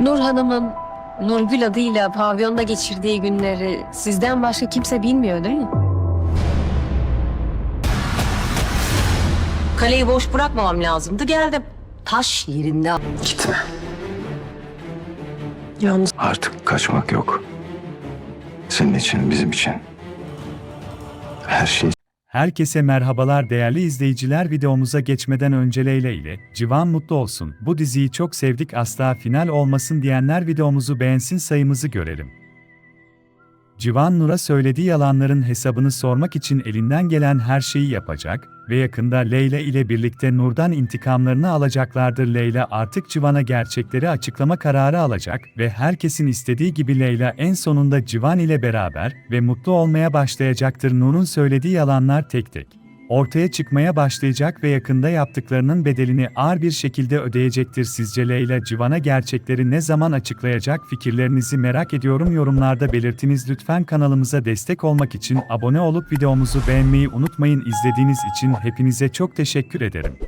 Nur Hanım'ın Nurgül adıyla pavyonda geçirdiği günleri sizden başka kimse bilmiyor değil mi? Kaleyi boş bırakmamam lazımdı. Geldim. Taş yerinde. Gitme. Yalnız Artık kaçmak yok. Senin için, bizim için. Her şey Herkese merhabalar değerli izleyiciler videomuza geçmeden önce Leyla ile Civan mutlu olsun. Bu diziyi çok sevdik asla final olmasın diyenler videomuzu beğensin sayımızı görelim. Civan Nur'a söylediği yalanların hesabını sormak için elinden gelen her şeyi yapacak ve yakında Leyla ile birlikte Nur'dan intikamlarını alacaklardır. Leyla artık Civan'a gerçekleri açıklama kararı alacak ve herkesin istediği gibi Leyla en sonunda Civan ile beraber ve mutlu olmaya başlayacaktır. Nur'un söylediği yalanlar tek tek ortaya çıkmaya başlayacak ve yakında yaptıklarının bedelini ağır bir şekilde ödeyecektir. Sizce Leyla Civan'a gerçekleri ne zaman açıklayacak? Fikirlerinizi merak ediyorum. Yorumlarda belirtiniz. Lütfen kanalımıza destek olmak için abone olup videomuzu beğenmeyi unutmayın. İzlediğiniz için hepinize çok teşekkür ederim.